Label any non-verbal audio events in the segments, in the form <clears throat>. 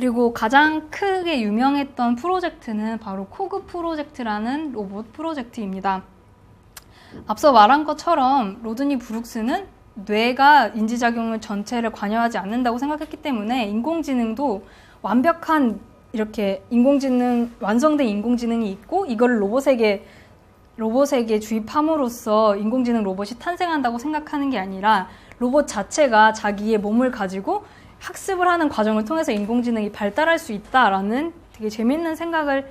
그리고 가장 크게 유명했던 프로젝트는 바로 코그 프로젝트라는 로봇 프로젝트입니다. 앞서 말한 것처럼 로드니 브룩스는 뇌가 인지작용을 전체를 관여하지 않는다고 생각했기 때문에 인공지능도 완벽한 이렇게 인공지능 완성된 인공지능이 있고 이걸 로봇에게 로봇에게 주입함으로써 인공지능 로봇이 탄생한다고 생각하는 게 아니라 로봇 자체가 자기의 몸을 가지고 학습을 하는 과정을 통해서 인공지능이 발달할 수 있다라는 되게 재밌는 생각을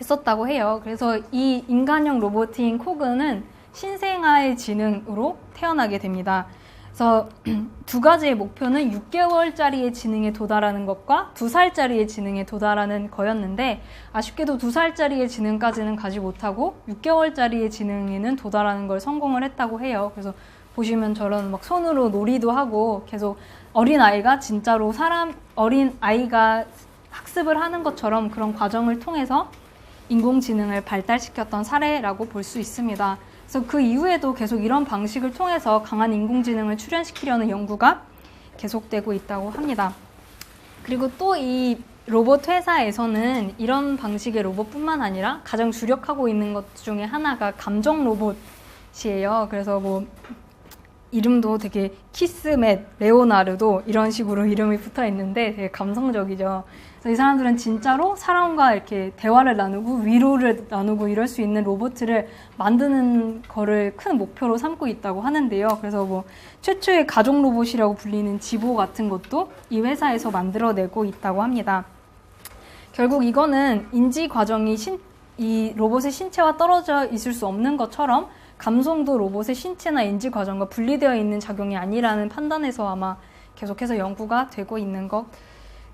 했었다고 해요. 그래서 이 인간형 로봇인 코그는 신생아의 지능으로 태어나게 됩니다. 그래서 <clears throat> 두 가지의 목표는 6개월짜리의 지능에 도달하는 것과 2살짜리의 지능에 도달하는 거였는데 아쉽게도 2살짜리의 지능까지는 가지 못하고 6개월짜리의 지능에는 도달하는 걸 성공을 했다고 해요. 그래서 보시면 저런 막 손으로 놀이도 하고 계속 어린 아이가 진짜로 사람 어린 아이가 학습을 하는 것처럼 그런 과정을 통해서 인공지능을 발달시켰던 사례라고 볼 수 있습니다. 그래서 그 이후에도 계속 이런 방식을 통해서 강한 인공지능을 출현시키려는 연구가 계속되고 있다고 합니다. 그리고 또 이 로봇 회사에서는 이런 방식의 로봇뿐만 아니라 가장 주력하고 있는 것 중에 하나가 감정 로봇이에요. 그래서 뭐 이름도 되게 키스맷, 레오나르도 이런 식으로 <laughs> 이름이 붙어 있는데 되게 감성적이죠. 그래서 이 사람들은 진짜로 사람과 이렇게 대화를 나누고 위로를 나누고 이럴 수 있는 로봇을 만드는 거를 큰 목표로 삼고 있다고 하는데요. 그래서 뭐 최초의 가족 로봇이라고 불리는 지보 같은 것도 이 회사에서 만들어내고 있다고 합니다. 결국 이거는 인지 과정이 신, 이 로봇의 신체와 떨어져 있을 수 없는 것처럼 감성도 로봇의 신체나 인지 과정과 분리되어 있는 작용이 아니라는 판단에서 아마 계속해서 연구가 되고 있는 것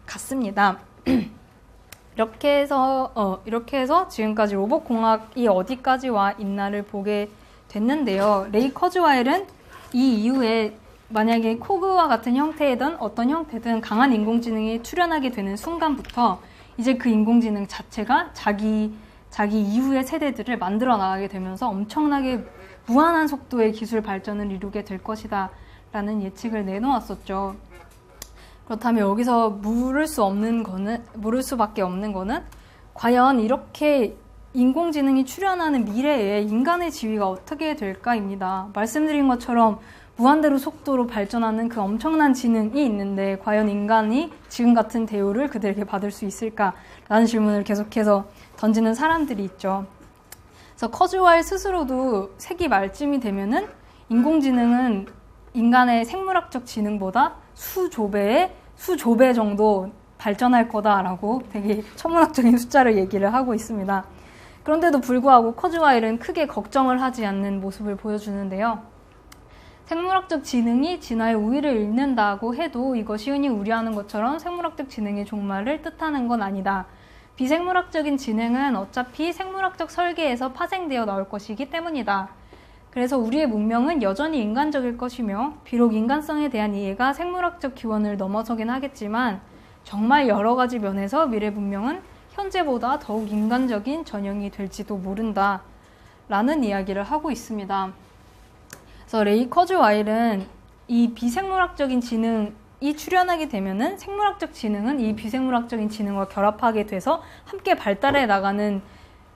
같습니다. <clears throat> 이렇게 해서 어, 이렇게 해서 지금까지 로봇 공학이 어디까지 와 있나를 보게 됐는데요. 레이 커즈와일은 이 이후에 만약에 코그와 같은 형태든 어떤 형태든 강한 인공지능이 출현하게 되는 순간부터 이제 그 인공지능 자체가 자기 자기 이후의 세대들을 만들어 나가게 되면서 엄청나게 무한한 속도의 기술 발전을 이루게 될 것이다 라는 예측을 내놓았었죠. 그렇다면 여기서 물을 수 없는 거는, 물을 수밖에 없는 거는 과연 이렇게 인공지능이 출현하는 미래에 인간의 지위가 어떻게 될까입니다. 말씀드린 것처럼 무한대로 속도로 발전하는 그 엄청난 지능이 있는데 과연 인간이 지금 같은 대우를 그들에게 받을 수 있을까라는 질문을 계속해서 던지는 사람들이 있죠. 그래서 커즈와일 스스로도 세기 말쯤이 되면은 인공지능은 인간의 생물학적 지능보다 수조배의 수조배 정도 발전할 거다라고 되게 천문학적인 숫자를 얘기를 하고 있습니다. 그런데도 불구하고 커즈와일은 크게 걱정을 하지 않는 모습을 보여주는데요. 생물학적 지능이 진화의 우위를 잃는다고 해도 이것이 흔히 우려하는 것처럼 생물학적 지능의 종말을 뜻하는 건 아니다. 비생물학적인 지능은 어차피 생물학적 설계에서 파생되어 나올 것이기 때문이다. 그래서 우리의 문명은 여전히 인간적일 것이며 비록 인간성에 대한 이해가 생물학적 기원을 넘어서긴 하겠지만 정말 여러 가지 면에서 미래 문명은 현재보다 더욱 인간적인 전형이 될지도 모른다. 라는 이야기를 하고 있습니다. 그래서 레이 커즈 와일은 이 비생물학적인 지능 이 출현하게 되면은 생물학적 지능은 이 비생물학적인 지능과 결합하게 돼서 함께 발달해 나가는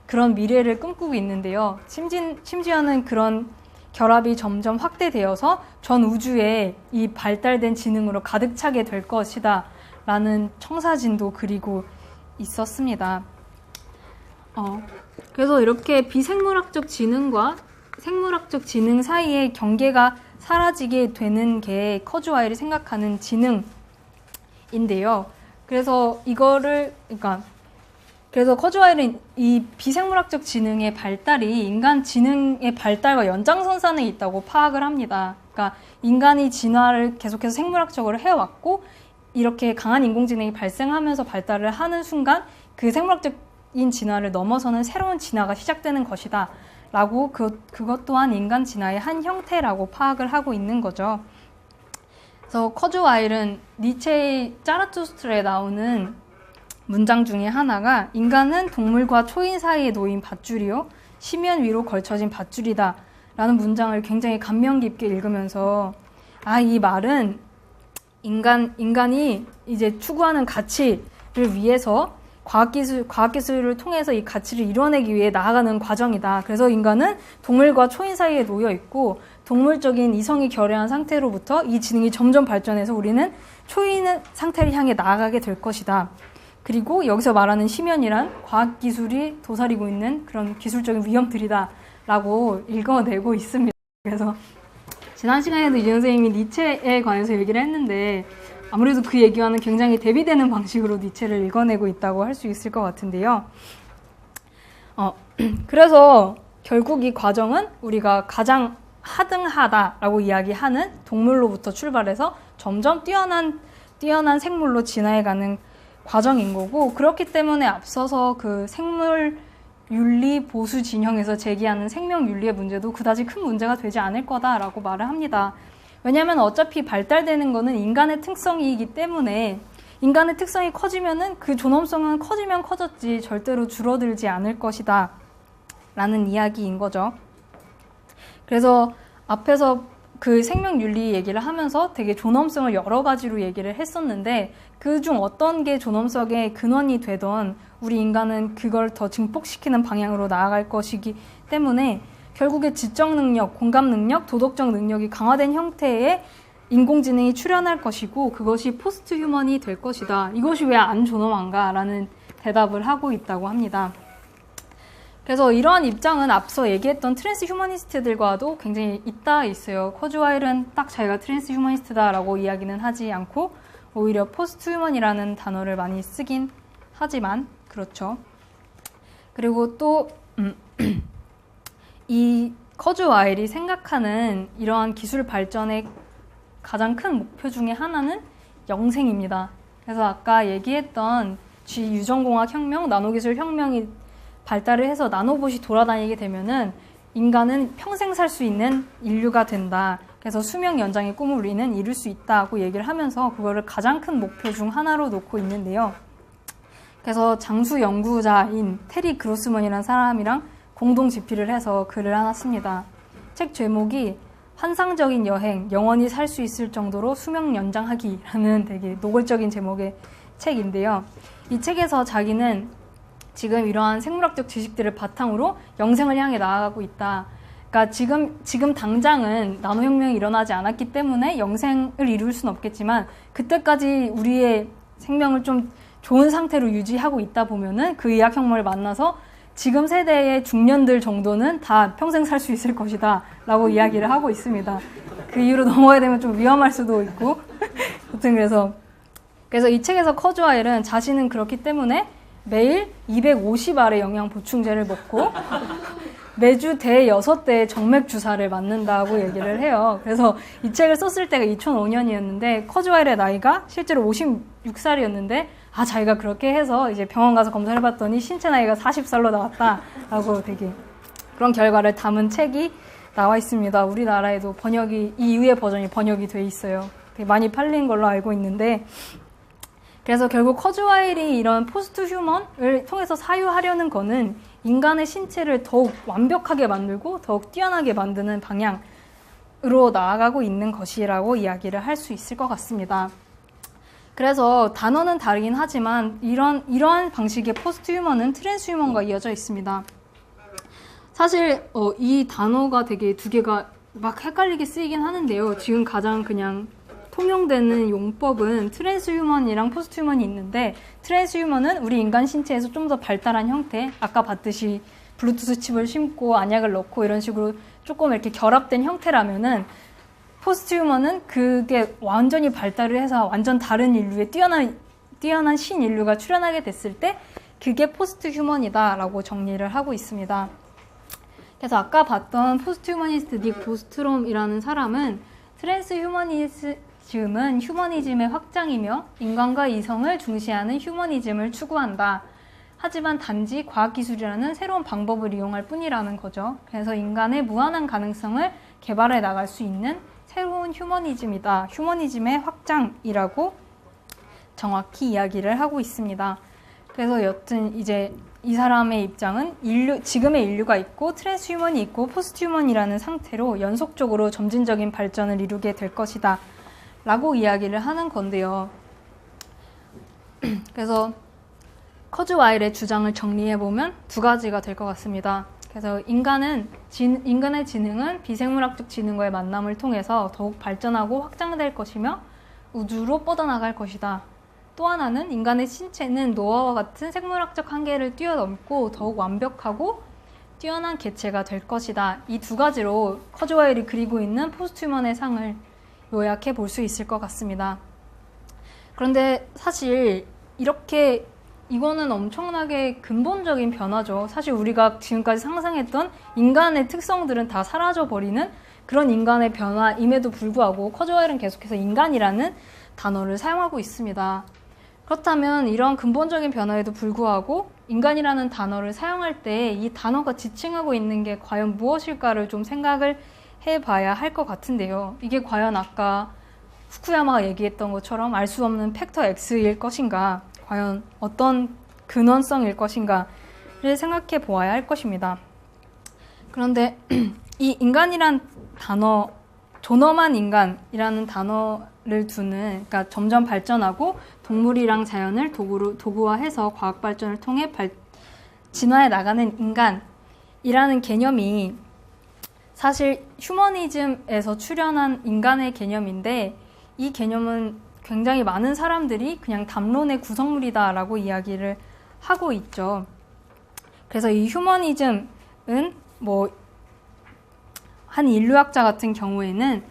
그런 미래를 꿈꾸고 있는데요. 심지, 심지어는 그런 결합이 점점 확대되어서 전 우주에 이 발달된 지능으로 가득 차게 될 것이다. 라는 청사진도 그리고 있었습니다. 어, 그래서 이렇게 비생물학적 지능과 생물학적 지능 사이의 경계가 사라지게 되는 게 커즈와일이 생각하는 지능인데요. 그래서 이거를 그러니까 그래서 커즈와일은 이 비생물학적 지능의 발달이 인간 지능의 발달과 연장선상에 있다고 파악을 합니다. 그러니까 인간이 진화를 계속해서 생물학적으로 해왔고 이렇게 강한 인공지능이 발생하면서 발달을 하는 순간 그 생물학적인 진화를 넘어서는 새로운 진화가 시작되는 것이다. 라고 그, 그것 또한 인간 진화의 한 형태라고 파악을 하고 있는 거죠. 그래서 커즈와일은 니체의 짜라투스트에 나오는 문장 중에 하나가 인간은 동물과 초인 사이에 놓인 밧줄이요 심연 위로 걸쳐진 밧줄이다 라는 문장을 굉장히 감명 깊게 읽으면서 아 이 말은 인간 인간이 이제 추구하는 가치를 위해서 과학기술 과학기술을 통해서 이 가치를 이뤄내기 위해 나아가는 과정이다. 그래서 인간은 동물과 초인 사이에 놓여 있고 동물적인 이성이 결여한 상태로부터 이 지능이 점점 발전해서 우리는 초인 상태를 향해 나아가게 될 것이다. 그리고 여기서 말하는 심연이란 과학기술이 도사리고 있는 그런 기술적인 위험들이다 라고 읽어내고 있습니다. 그래서 지난 시간에도 이재 선생님이 니체에 관해서 얘기를 했는데 아무래도 그 얘기와는 굉장히 대비되는 방식으로 니체를 읽어내고 있다고 할 수 있을 것 같은데요. 어, <clears throat> 그래서 결국 이 과정은 우리가 가장 하등하다라고 이야기하는 동물로부터 출발해서 점점 뛰어난 뛰어난 생물로 진화해가는 과정인 거고 그렇기 때문에 앞서서 그 생물 윤리 보수 진영에서 제기하는 생명 윤리의 문제도 그다지 큰 문제가 되지 않을 거다라고 말을 합니다. 왜냐하면 어차피 발달되는 거는 인간의 특성이기 때문에 인간의 특성이 커지면은 그 존엄성은 커지면 커졌지 절대로 줄어들지 않을 것이다. 라는 이야기인 거죠. 그래서 앞에서 그 생명 윤리 얘기를 하면서 되게 존엄성을 여러 가지로 얘기를 했었는데 그 중 어떤 게 존엄성의 근원이 되던 우리 인간은 그걸 더 증폭시키는 방향으로 나아갈 것이기 때문에 결국에 지적 능력, 공감 능력, 도덕적 능력이 강화된 형태의 인공지능이 출현할 것이고 그것이 포스트 휴먼이 될 것이다. 이것이 왜 안 존엄한가? 라는 대답을 하고 있다고 합니다. 그래서 이러한 입장은 앞서 얘기했던 트랜스 휴머니스트들과도 굉장히 있다 있어요. 커즈와일은 딱 자기가 트랜스 휴머니스트다라고 이야기는 하지 않고 오히려 포스트 휴먼이라는 단어를 많이 쓰긴 하지만 그렇죠. 그리고 또 음, <clears throat> 이 커즈 와일이 생각하는 이러한 기술 발전의 가장 큰 목표 중에 하나는 영생입니다. 그래서 아까 얘기했던 G 유전공학 혁명, 나노기술 혁명이 발달을 해서 나노봇이 돌아다니게 되면은 인간은 평생 살 수 있는 인류가 된다. 그래서 수명 연장의 꿈을 우리는 이룰 수 있다고 얘기를 하면서 그거를 가장 큰 목표 중 하나로 놓고 있는데요. 그래서 장수 연구자인 테리 그로스먼이라는 사람이랑 공동 집필을 해서 글을 하나 씁니다. 책 제목이 환상적인 여행, 영원히 살 수 있을 정도로 수명 연장하기라는 <laughs> 되게 노골적인 제목의 책인데요. 이 책에서 자기는 지금 이러한 생물학적 지식들을 바탕으로 영생을 향해 나아가고 있다. 그러니까 지금 지금 당장은 나노혁명이 일어나지 않았기 때문에 영생을 이룰 수는 없겠지만 그때까지 우리의 생명을 좀 좋은 상태로 유지하고 있다 보면은 그 의학혁명을 만나서 지금 세대의 중년들 정도는 다 평생 살 수 있을 것이다 라고 이야기를 하고 있습니다. 그 이후로 <laughs> 넘어야 되면 좀 위험할 수도 있고 아무튼 그래서 그래서 이 책에서 커즈와일은 자신은 그렇기 때문에 매일 250알의 영양 보충제를 먹고 매주 대여섯 대의 정맥 주사를 맞는다고 얘기를 해요. 그래서 이 책을 썼을 때가 2005년이었는데 커즈와일의 나이가 실제로 56살이었는데 아 자기가 그렇게 해서 이제 병원 가서 검사를 해봤더니 신체 나이가 40살로 나왔다라고 되게 그런 결과를 담은 책이 나와 있습니다. 우리나라에도 번역이 이 이후의 버전이 번역이 돼 있어요. 되게 많이 팔린 걸로 알고 있는데 그래서 결국 커즈와일이 이런 포스트 휴먼을 통해서 사유하려는 거는 인간의 신체를 더욱 완벽하게 만들고 더욱 뛰어나게 만드는 방향으로 나아가고 있는 것이라고 이야기를 할 수 있을 것 같습니다. 그래서 단어는 다르긴 하지만 이런 이러한 방식의 포스트 휴먼은 트랜스 휴먼과 이어져 있습니다. 사실 어, 이 단어가 되게 두 개가 막 헷갈리게 쓰이긴 하는데요. 지금 가장 그냥 통용되는 용법은 트랜스 휴먼이랑 포스트 휴먼이 있는데 트랜스 휴먼은 우리 인간 신체에서 좀 더 발달한 형태, 아까 봤듯이 블루투스 칩을 심고 안약을 넣고 이런 식으로 조금 이렇게 결합된 형태라면은 포스트 휴먼은 그게 완전히 발달을 해서 완전 다른 인류의 뛰어난 뛰어난 신인류가 출현하게 됐을 때 그게 포스트 휴먼이다라고 정리를 하고 있습니다. 그래서 아까 봤던 포스트 휴머니스트 닉 보스트롬이라는 사람은 트랜스 휴머니즘은 휴머니즘의 확장이며 인간과 이성을 중시하는 휴머니즘을 추구한다. 하지만 단지 과학기술이라는 새로운 방법을 이용할 뿐이라는 거죠. 그래서 인간의 무한한 가능성을 개발해 나갈 수 있는 새로운 휴머니즘이다. 휴머니즘의 확장이라고 정확히 이야기를 하고 있습니다. 그래서 여튼 이제 이 사람의 입장은 인류, 지금의 인류가 있고 트랜스 휴먼이 있고 포스트 휴먼이라는 상태로 연속적으로 점진적인 발전을 이루게 될 것이다. 라고 이야기를 하는 건데요. <clears throat> 그래서 커즈와일의 주장을 정리해보면 두 가지가 될 것 같습니다. 그래서 인간은 진, 인간의 지능은 비생물학적 지능과의 만남을 통해서 더욱 발전하고 확장될 것이며 우주로 뻗어나갈 것이다. 또 하나는 인간의 신체는 노아와 같은 생물학적 한계를 뛰어넘고 더욱 완벽하고 뛰어난 개체가 될 것이다. 이 두 가지로 커즈와일이 그리고 있는 포스트휴먼의 상을 요약해 볼 수 있을 것 같습니다. 그런데 사실 이렇게 이거는 엄청나게 근본적인 변화죠. 사실 우리가 지금까지 상상했던 인간의 특성들은 다 사라져 버리는 그런 인간의 변화임에도 불구하고 커즈와일은 계속해서 인간이라는 단어를 사용하고 있습니다. 그렇다면 이런 근본적인 변화에도 불구하고 인간이라는 단어를 사용할 때 이 단어가 지칭하고 있는 게 과연 무엇일까를 좀 생각을 해봐야 할 것 같은데요. 이게 과연 아까 후쿠야마가 얘기했던 것처럼 알 수 없는 팩터 X일 것인가, 과연 어떤 근원성일 것인가를 생각해 보아야 할 것입니다. 그런데 <clears throat> 이 인간이란 단어, 존엄한 인간이라는 단어를 두는, 그러니까 점점 발전하고 동물이랑 자연을 도구로, 도구화해서 과학 발전을 통해 발, 진화해 나가는 인간이라는 개념이 사실 휴머니즘에서 출현한 인간의 개념인데 이 개념은 굉장히 많은 사람들이 그냥 담론의 구성물이다라고 이야기를 하고 있죠. 그래서 이 휴머니즘은 뭐 한 인류학자 같은 경우에는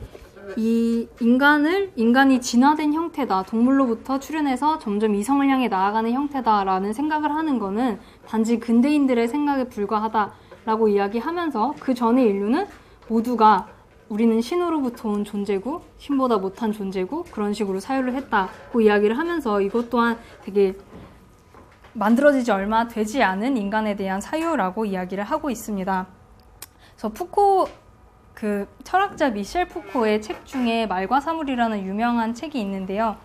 이 인간을 인간이 진화된 형태다 동물로부터 출현해서 점점 이성을 향해 나아가는 형태다라는 생각을 하는 거는 단지 근대인들의 생각에 불과하다라고 이야기하면서 그 전의 인류는 모두가 우리는 신으로부터 온 존재고 신보다 못한 존재고 그런 식으로 사유를 했다고 이야기를 하면서 이것 또한 되게 만들어지지 얼마 되지 않은 인간에 대한 사유라고 이야기를 하고 있습니다. 그래서 푸코 그 철학자 미셸 푸코의 책 중에 말과 사물이라는 유명한 책이 있는데요.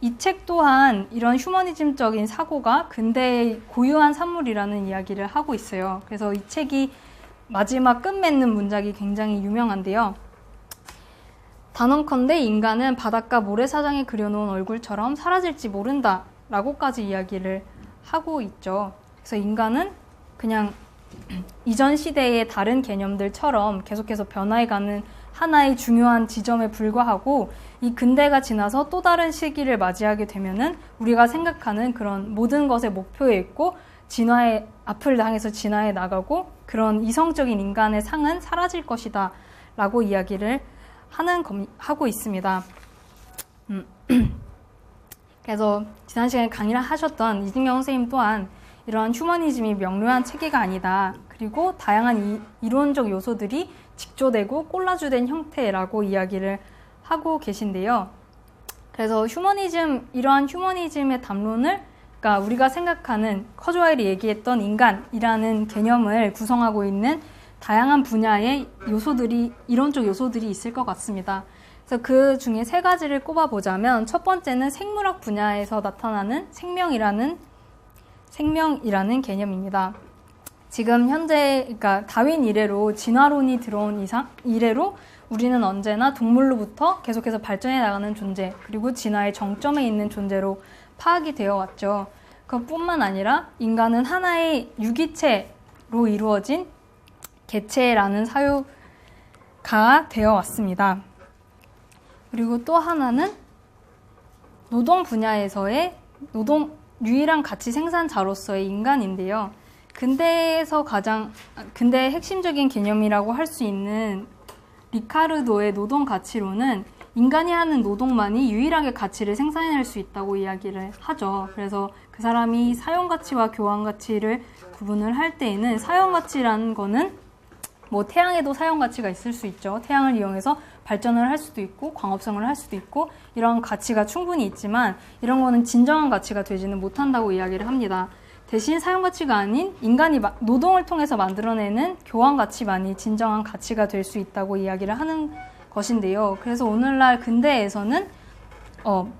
이 책 또한 이런 휴머니즘적인 사고가 근대의 고유한 산물이라는 이야기를 하고 있어요. 그래서 이 책이 마지막 끝맺는 문장이 굉장히 유명한데요. 단언컨대 인간은 바닷가 모래사장에 그려놓은 얼굴처럼 사라질지 모른다 라고까지 이야기를 하고 있죠. 그래서 인간은 그냥 <clears throat> 이전 시대의 다른 개념들처럼 계속해서 변화해가는 하나의 중요한 지점에 불과하고 이 근대가 지나서 또 다른 시기를 맞이하게 되면은 우리가 생각하는 그런 모든 것의 목표에 있고 진화의 앞을 향해서 진화해 나가고 그런 이성적인 인간의 상은 사라질 것이다 라고 이야기를 하는 하고 있습니다. 음. <clears throat> 그래서 지난 시간에 강의를 하셨던 이진경 선생님 또한 이러한 휴머니즘이 명료한 체계가 아니다. 그리고 다양한 이, 론적 요소들이 직조되고 꼴라주된 형태라고 이야기를 하고 계신데요. 그래서 휴머니즘, 이러한 휴머니즘의 담론을 그러니까 우리가 생각하는 커즈와일이 얘기했던 인간이라는 개념을 구성하고 있는 다양한 분야의 요소들이 이론적 요소들이 있을 것 같습니다. 그래서 그 중에 세 가지를 꼽아보자면 첫 번째는 생물학 분야에서 나타나는 생명이라는 생명이라는 개념입니다. 지금 현재 그러니까 다윈 이래로 진화론이 들어온 이상 이래로 우리는 언제나 동물로부터 계속해서 발전해 나가는 존재 그리고 진화의 정점에 있는 존재로 파악이 되어 왔죠. 그뿐만 아니라 인간은 하나의 유기체로 이루어진 개체라는 사유가 되어 왔습니다. 그리고 또 하나는 노동 분야에서의 노동 유일한 가치 생산자로서의 인간인데요. 근대에서 가장 근대의 핵심적인 개념이라고 할 수 있는 리카르도의 노동 가치로는 인간이 하는 노동만이 유일하게 가치를 생산해낼 수 있다고 이야기를 하죠. 그래서 그 사람이 사용 가치와 교환 가치를 구분을 할 때에는 사용 가치라는 거는 뭐 태양에도 사용 가치가 있을 수 있죠. 태양을 이용해서 발전을 할 수도 있고 광업성을 할 수도 있고 이런 가치가 충분히 있지만 이런 거는 진정한 가치가 되지는 못한다고 이야기를 합니다. 대신 사용 가치가 아닌 인간이 노동을 통해서 만들어내는 교환 가치만이 진정한 가치가 될 수 있다고 이야기를 하는 것인데요. 그래서 오늘날 근대에서는 어,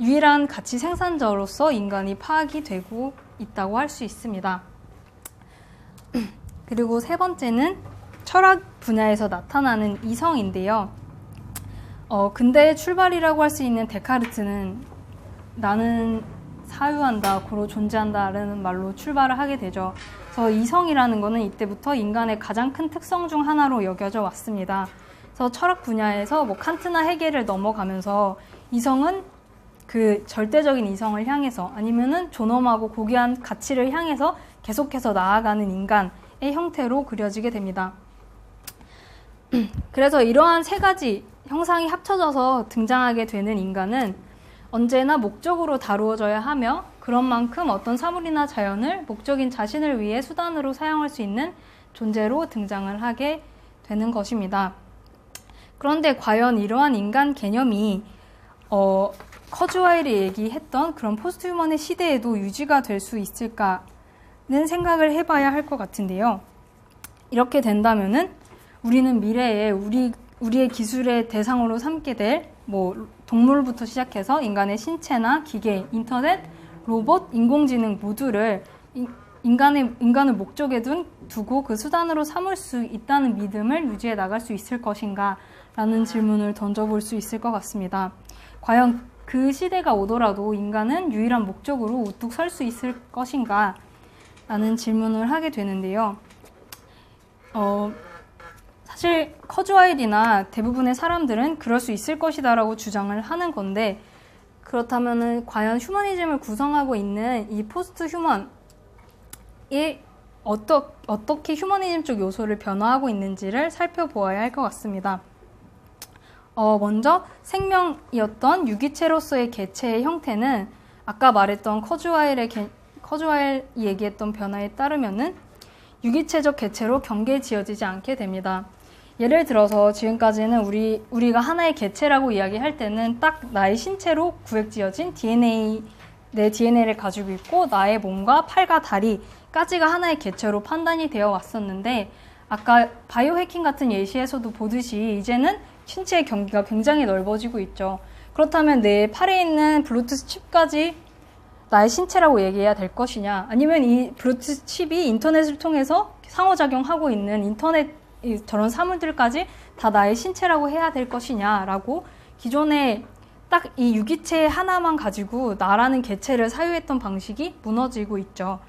유일한 가치 생산자로서 인간이 파악이 되고 있다고 할 수 있습니다. <clears throat> 그리고 세 번째는 철학 분야에서 나타나는 이성인데요. 어, 근대의 출발이라고 할 수 있는 데카르트는 나는 사유한다, 고로 존재한다라는 말로 출발을 하게 되죠. 그래서 이성이라는 것은 이때부터 인간의 가장 큰 특성 중 하나로 여겨져 왔습니다. 그래서 철학 분야에서 뭐 칸트나 헤겔을 넘어가면서 이성은 그 절대적인 이성을 향해서 아니면은 존엄하고 고귀한 가치를 향해서 계속해서 나아가는 인간의 형태로 그려지게 됩니다. 그래서 이러한 세 가지 형상이 합쳐져서 등장하게 되는 인간은 언제나 목적으로 다루어져야 하며 그런 만큼 어떤 사물이나 자연을 목적인 자신을 위해 수단으로 사용할 수 있는 존재로 등장을 하게 되는 것입니다. 그런데 과연 이러한 인간 개념이 어, 커즈와일이 얘기했던 그런 포스트 휴먼의 시대에도 유지가 될 수 있을까는 생각을 해봐야 할 것 같은데요. 이렇게 된다면은 우리는 미래에 우리 우리의 기술의 대상으로 삼게 될 뭐 동물부터 시작해서 인간의 신체나 기계, 인터넷, 로봇, 인공지능 모두를 인간의 인간을 목적에 둔 두고 그 수단으로 삼을 수 있다는 믿음을 유지해 나갈 수 있을 것인가라는 질문을 던져볼 수 있을 것 같습니다. 과연 그 시대가 오더라도 인간은 유일한 목적으로 우뚝 설 수 있을 것인가? 라는 질문을 하게 되는데요. 어, 사실 커즈와일이나 대부분의 사람들은 그럴 수 있을 것이다라고 주장을 하는 건데 그렇다면은 과연 휴머니즘을 구성하고 있는 이 포스트 휴먼이 어떠, 어떻게 휴머니즘 쪽 요소를 변화하고 있는지를 살펴보아야 할 것 같습니다. 어, 먼저 생명이었던 유기체로서의 개체의 형태는 아까 말했던 커즈와일의 개, 커즈와일 얘기했던 변화에 따르면은 유기체적 개체로 경계 지어지지 않게 됩니다. 예를 들어서 지금까지는 우리, 우리가 하나의 개체라고 이야기할 때는 딱 나의 신체로 구획지어진 DNA, 내 DNA를 가지고 있고 나의 몸과 팔과 다리까지가 하나의 개체로 판단이 되어 왔었는데 아까 바이오 해킹 같은 예시에서도 보듯이 이제는 신체의 경기가 굉장히 넓어지고 있죠. 그렇다면 내 팔에 있는 블루투스 칩까지 나의 신체라고 얘기해야 될 것이냐 아니면 이 블루투스 칩이 인터넷을 통해서 상호작용하고 있는 인터넷 저런 사물들까지 다 나의 신체라고 해야 될 것이냐라고 기존에 딱 이 유기체 하나만 가지고 나라는 개체를 사유했던 방식이 무너지고 있죠.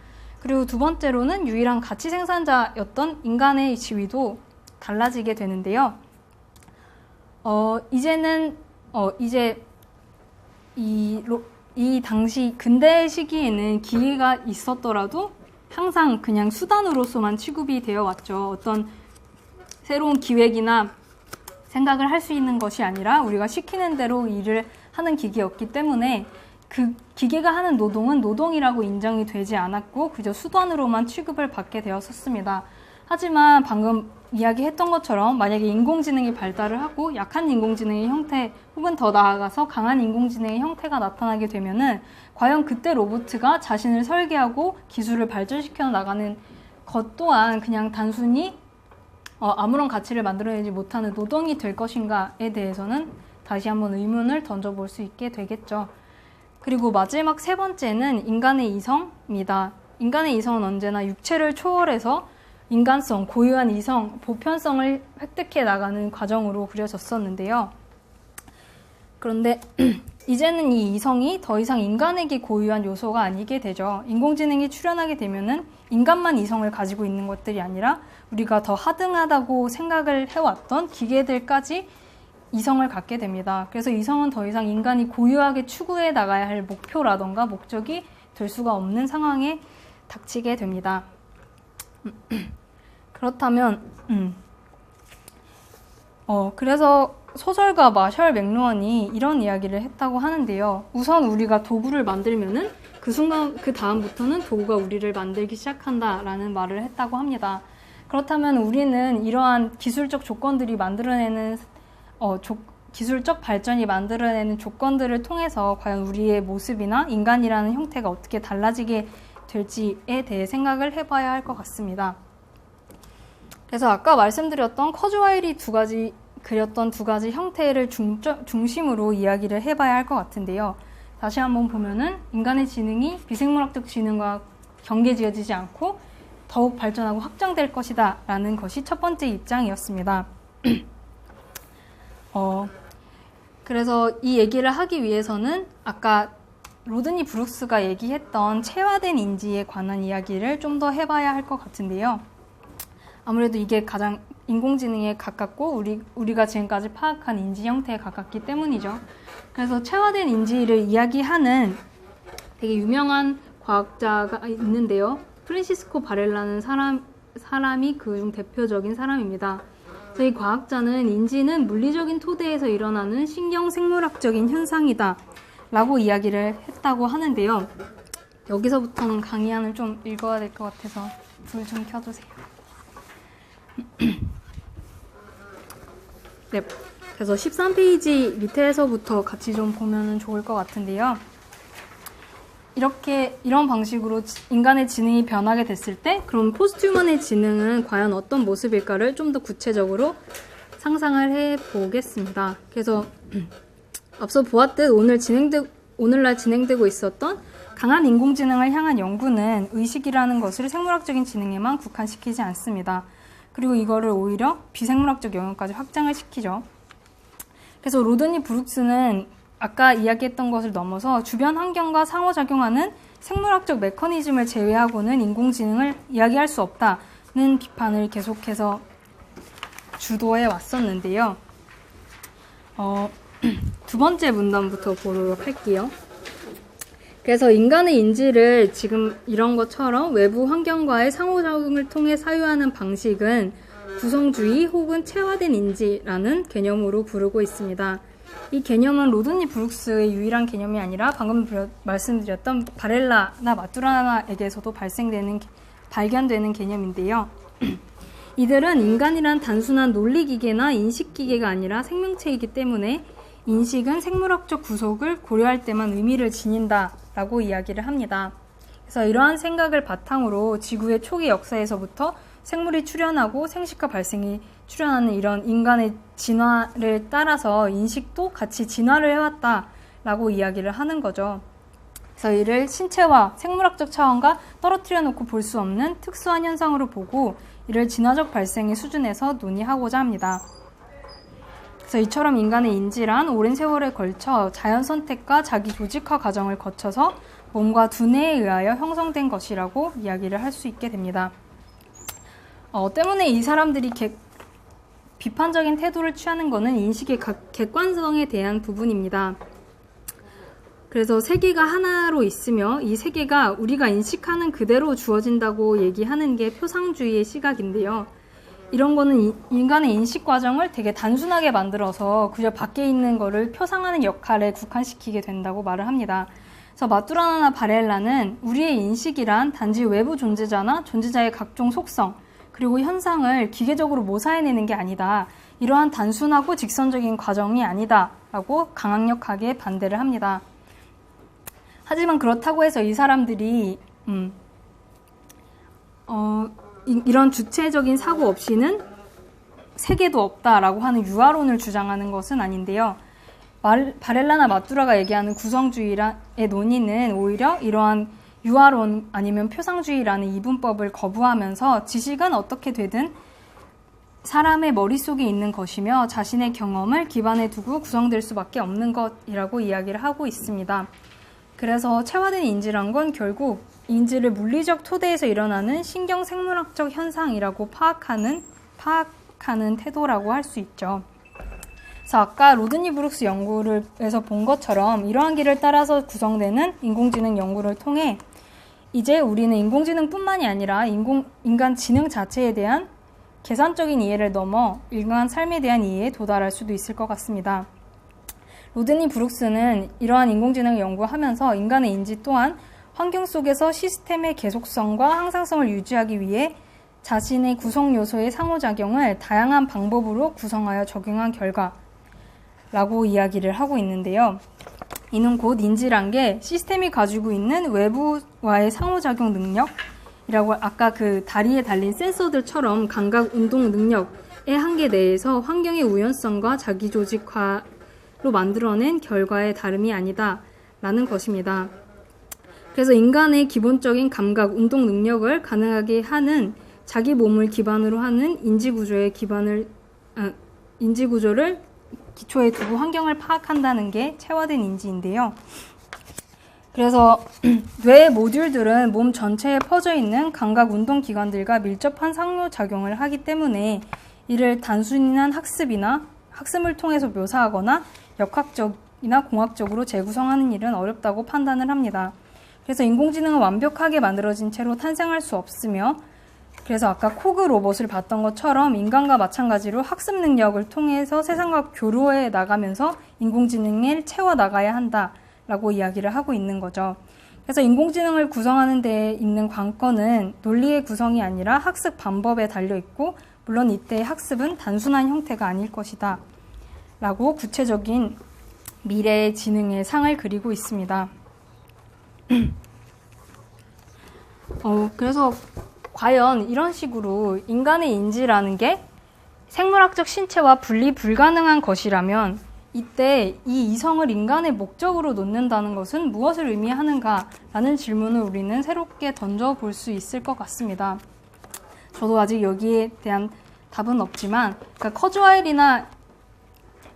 그리고 두 번째로는 유일한 가치 생산자였던 인간의 지위도 달라지게 되는데요. 어, 이제는 어, 이제 이, 이 당시 근대 시기에는 기회가 있었더라도 항상 그냥 수단으로서만 취급이 되어 왔죠. 어떤 새로운 기획이나 생각을 할 수 있는 것이 아니라 우리가 시키는 대로 일을 하는 기계였기 때문에 그 기계가 하는 노동은 노동이라고 인정이 되지 않았고 그저 수단으로만 취급을 받게 되었었습니다. 하지만 방금 이야기했던 것처럼 만약에 인공지능이 발달을 하고 약한 인공지능의 형태 혹은 더 나아가서 강한 인공지능의 형태가 나타나게 되면은 과연 그때 로봇가 자신을 설계하고 기술을 발전시켜 나가는 것 또한 그냥 단순히 어, 아무런 가치를 만들어내지 못하는 노동이 될 것인가에 대해서는 다시 한번 의문을 던져볼 수 있게 되겠죠. 그리고 마지막 세 번째는 인간의 이성입니다. 인간의 이성은 언제나 육체를 초월해서 인간성, 고유한 이성, 보편성을 획득해 나가는 과정으로 그려졌었는데요. 그런데 <clears throat> 이제는 이 이성이 더 이상 인간에게 고유한 요소가 아니게 되죠. 인공지능이 출현하게 되면은 인간만 이성을 가지고 있는 것들이 아니라 우리가 더 하등하다고 생각을 해왔던 기계들까지 이성을 갖게 됩니다. 그래서 이성은 더 이상 인간이 고유하게 추구해 나가야 할 목표라던가 목적이 될 수가 없는 상황에 닥치게 됩니다. <clears throat> 그렇다면, 음, 어, 그래서 소설가 마셜 맥루언이 이런 이야기를 했다고 하는데요. 우선 우리가 도구를 만들면은 그 순간, 그 다음부터는 도구가 우리를 만들기 시작한다라는 말을 했다고 합니다. 그렇다면 우리는 이러한 기술적 조건들이 만들어내는, 어, 조, 기술적 발전이 만들어내는 조건들을 통해서 과연 우리의 모습이나 인간이라는 형태가 어떻게 달라지게 될지에 대해 생각을 해봐야 할 것 같습니다. 그래서 아까 말씀드렸던 커즈와일이 두 가지 그렸던 두 가지 형태를 중점, 중심으로 이야기를 해봐야 할 것 같은데요. 다시 한번 보면은 인간의 지능이 비생물학적 지능과 경계 지어지지 않고 더욱 발전하고 확장될 것이다 라는 것이 첫 번째 입장이었습니다. <clears throat> 어, 그래서 이 얘기를 하기 위해서는 아까 로드니 브룩스가 얘기했던 체화된 인지에 관한 이야기를 좀 더 해봐야 할 것 같은데요. 아무래도 이게 가장 인공지능에 가깝고 우리, 우리가 지금까지 파악한 인지 형태에 가깝기 때문이죠. 그래서 체화된 인지를 이야기하는 되게 유명한 과학자가 있는데요. 프란시스코 바렐라는 사람, 사람이 그중 대표적인 사람입니다. 이 과학자는 인지는 물리적인 토대에서 일어나는 신경 생물학적인 현상이다. 라고 이야기를 했다고 하는데요. 여기서부터는 강의안을 좀 읽어야 될 것 같아서 불 좀 켜주세요. <coughs> 네. 그래서 13페이지 밑에서부터 같이 좀 보면 좋을 것 같은데요. 이렇게 이런 방식으로 지- 인간의 지능이 변하게 됐을 때 그럼 포스트휴먼의 지능은 과연 어떤 모습일까를 좀 더 구체적으로 상상을 해 보겠습니다. 그래서 <coughs> 앞서 보았듯 오늘 진행되 오늘날 진행되고 있었던 강한 인공지능을 향한 연구는 의식이라는 것을 생물학적인 지능에만 국한시키지 않습니다. 그리고 이거를 오히려 비생물학적 영역까지 확장을 시키죠. 그래서 로드니 브룩스는 아까 이야기했던 것을 넘어서 주변 환경과 상호작용하는 생물학적 메커니즘을 제외하고는 인공지능을 이야기할 수 없다는 비판을 계속해서 주도해 왔었는데요. 어, <clears throat> 두 번째 문단부터 보도록 할게요. 그래서 인간의 인지를 지금 이런 것처럼 외부 환경과의 상호작용을 통해 사유하는 방식은 구성주의 혹은 체화된 인지라는 개념으로 부르고 있습니다. 이 개념은 로드니 브룩스의 유일한 개념이 아니라 방금 말씀드렸던 바렐라나 마투라나에게서도 발생되는 발견되는 개념인데요. <clears throat> 이들은 인간이란 단순한 논리기계나 인식기계가 아니라 생명체이기 때문에 인식은 생물학적 구속을 고려할 때만 의미를 지닌다 라고 이야기를 합니다. 그래서 이러한 생각을 바탕으로 지구의 초기 역사에서부터 생물이 출현하고 생식과 발생이 출현하는 이런 인간의 진화를 따라서 인식도 같이 진화를 해왔다라고 이야기를 하는 거죠. 그래서 이를 신체와 생물학적 차원과 떨어뜨려 놓고 볼 수 없는 특수한 현상으로 보고 이를 진화적 발생의 수준에서 논의하고자 합니다. 그래서 이처럼 인간의 인지란 오랜 세월에 걸쳐 자연 선택과 자기 조직화 과정을 거쳐서 몸과 두뇌에 의하여 형성된 것이라고 이야기를 할 수 있게 됩니다. 어, 때문에 이 사람들이 객, 비판적인 태도를 취하는 것은 인식의 각- 객관성에 대한 부분입니다. 그래서 세계가 하나로 있으며 이 세계가 우리가 인식하는 그대로 주어진다고 얘기하는 게 표상주의의 시각인데요. 이런 거는 이- 인간의 인식 과정을 되게 단순하게 만들어서 그저 밖에 있는 거를 표상하는 역할에 국한시키게 된다고 말을 합니다. 그래서 마뚜라나나 바렐라는 우리의 인식이란 단지 외부 존재자나 존재자의 각종 속성 그리고 현상을 기계적으로 모사해내는 게 아니다. 이러한 단순하고 직선적인 과정이 아니다라고 강력하게 반대를 합니다. 하지만 그렇다고 해서 이 사람들이 음, 어, 이, 이런 주체적인 사고 없이는 세계도 없다라고 하는 유아론을 주장하는 것은 아닌데요. 말, 바렐라나 마뚜라가 얘기하는 구성주의의 논의는 오히려 이러한 유아론 아니면 표상주의라는 이분법을 거부하면서 지식은 어떻게 되든 사람의 머릿속에 있는 것이며 자신의 경험을 기반에 두고 구성될 수밖에 없는 것이라고 이야기를 하고 있습니다. 그래서 체화된 인지란 건 결국 인지를 물리적 토대에서 일어나는 신경 생물학적 현상이라고 파악하는 파악하는 태도라고 할 수 있죠. 그래서 아까 로드니 브룩스 연구를에서 본 것처럼 이러한 길을 따라서 구성되는 인공지능 연구를 통해 이제 우리는 인공지능뿐만이 아니라 인공 인간 지능 자체에 대한 계산적인 이해를 넘어 인간 삶에 대한 이해에 도달할 수도 있을 것 같습니다. 로드니 브룩스는 이러한 인공지능을 연구하면서 인간의 인지 또한 환경 속에서 시스템의 계속성과 항상성을 유지하기 위해 자신의 구성 요소의 상호작용을 다양한 방법으로 구성하여 적용한 결과라고 이야기를 하고 있는데요. 이는 곧 인지란 게 시스템이 가지고 있는 외부와의 상호작용 능력이라고 아까 그 다리에 달린 센서들처럼 감각 운동 능력의 한계 내에서 환경의 우연성과 자기 조직화로 만들어낸 결과의 다름이 아니다 라는 것입니다. 그래서 인간의 기본적인 감각 운동 능력을 가능하게 하는 자기 몸을 기반으로 하는 인지 구조의 기반을 아, 인지 구조를 기초에 두고 환경을 파악한다는 게 체화된 인지인데요. 그래서 <clears throat> 뇌 모듈들은 몸 전체에 퍼져 있는 감각 운동 기관들과 밀접한 상호 작용을 하기 때문에 이를 단순한 학습이나 학습을 통해서 묘사하거나 역학적이나 공학적으로 재구성하는 일은 어렵다고 판단을 합니다. 그래서 인공지능은 완벽하게 만들어진 채로 탄생할 수 없으며 그래서 아까 코그 로봇을 봤던 것처럼 인간과 마찬가지로 학습 능력을 통해서 세상과 교류해 나가면서 인공지능을 채워 나가야 한다라고 이야기를 하고 있는 거죠. 그래서 인공지능을 구성하는 데 있는 관건은 논리의 구성이 아니라 학습 방법에 달려 있고 물론 이때의 학습은 단순한 형태가 아닐 것이다. 라고 구체적인 미래의 지능의 상을 그리고 있습니다. 어, 그래서 과연 이런 식으로 인간의 인지라는 게 생물학적 신체와 분리 불가능한 것이라면 이때 이 이성을 인간의 목적으로 놓는다는 것은 무엇을 의미하는가라는 질문을 우리는 새롭게 던져볼 수 있을 것 같습니다. 저도 아직 여기에 대한 답은 없지만 그러니까 커즈와일이나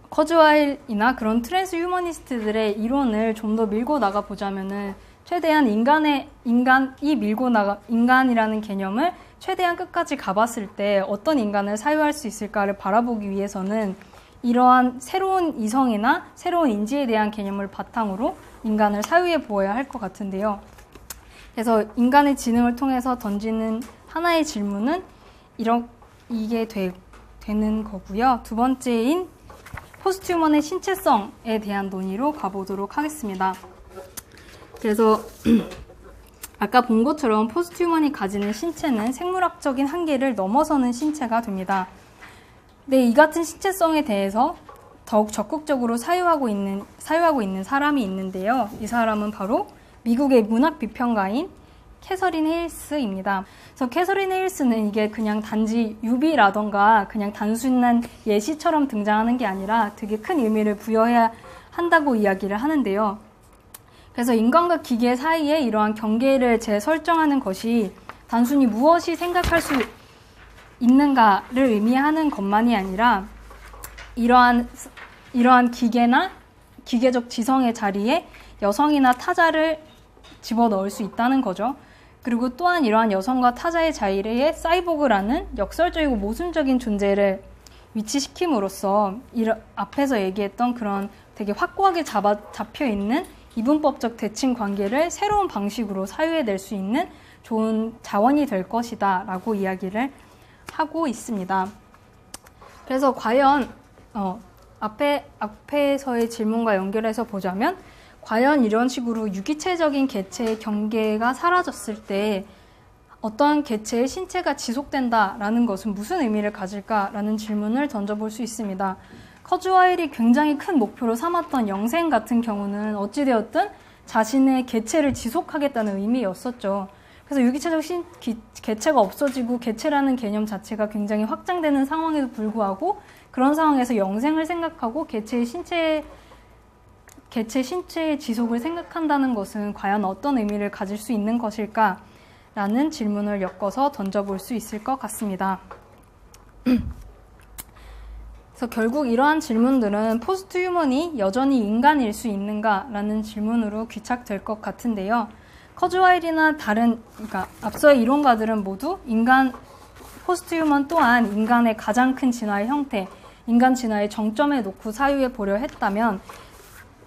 커즈와일이나 그런 트랜스 휴머니스트들의 이론을 좀 더 밀고 나가 보자면은 최대한 인간의 인간이 밀고 나가 인간이라는 개념을 최대한 끝까지 가봤을 때 어떤 인간을 사유할 수 있을까를 바라보기 위해서는 이러한 새로운 이성이나 새로운 인지에 대한 개념을 바탕으로 인간을 사유해 보아야 할 것 같은데요. 그래서 인간의 지능을 통해서 던지는 하나의 질문은 이런 이게 되, 되는 거고요. 두 번째인 포스트휴먼의 신체성에 대한 논의로 가보도록 하겠습니다. 그래서 <clears throat> 아까 본 것처럼 포스트휴먼이 가지는 신체는 생물학적인 한계를 넘어서는 신체가 됩니다. 근데 이 같은 신체성에 대해서 더욱 적극적으로 사유하고 있는 사유하고 있는 사람이 있는데요. 이 사람은 바로 미국의 문학 비평가인 캐서린 헤일스입니다. 그래서 캐서린 헤일스는 이게 그냥 단지 유비라던가 그냥 단순한 예시처럼 등장하는 게 아니라 되게 큰 의미를 부여해야 한다고 이야기를 하는데요. 그래서 인간과 기계 사이에 이러한 경계를 재설정하는 것이 단순히 무엇이 생각할 수 있는가를 의미하는 것만이 아니라 이러한 이러한 기계나 기계적 지성의 자리에 여성이나 타자를 집어넣을 수 있다는 거죠. 그리고 또한 이러한 여성과 타자의 자리에 사이보그라는 역설적이고 모순적인 존재를 위치시킴으로써 앞에서 얘기했던 그런 되게 확고하게 잡아, 잡혀 있는 이분법적 대칭 관계를 새로운 방식으로 사유해낼 수 있는 좋은 자원이 될 것이다 라고 이야기를 하고 있습니다. 그래서 과연 어, 앞에, 앞에서의 질문과 연결해서 보자면 과연 이런 식으로 유기체적인 개체의 경계가 사라졌을 때 어떠한 개체의 신체가 지속된다라는 것은 무슨 의미를 가질까라는 질문을 던져볼 수 있습니다. 커즈와일이 굉장히 큰 목표로 삼았던 영생 같은 경우는 어찌되었든 자신의 개체를 지속하겠다는 의미였었죠. 그래서 유기체적 신, 기, 개체가 없어지고 개체라는 개념 자체가 굉장히 확장되는 상황에도 불구하고 그런 상황에서 영생을 생각하고 개체의 신체 개체 신체의 지속을 생각한다는 것은 과연 어떤 의미를 가질 수 있는 것일까? 라는 질문을 엮어서 던져볼 수 있을 것 같습니다. <clears throat> 그래서 결국 이러한 질문들은 포스트 휴먼이 여전히 인간일 수 있는가라는 질문으로 귀착될 것 같은데요. 커즈와일이나 다른 그러니까 앞서의 이론가들은 모두 인간 포스트 휴먼 또한 인간의 가장 큰 진화의 형태, 인간 진화의 정점에 놓고 사유해 보려 했다면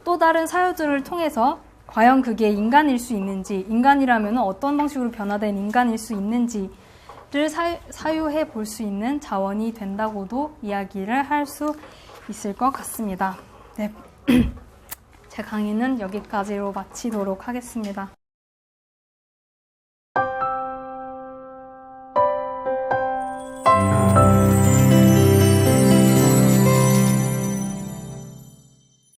또 다른 사유들을 통해서 과연 그게 인간일 수 있는지, 인간이라면 어떤 방식으로 변화된 인간일 수 있는지 를 사유해 볼 수 있는 자원이 된다고도 이야기를 할 수 있을 것 같습니다. 네. <clears throat> 제 강의는 여기까지로 마치도록 하겠습니다.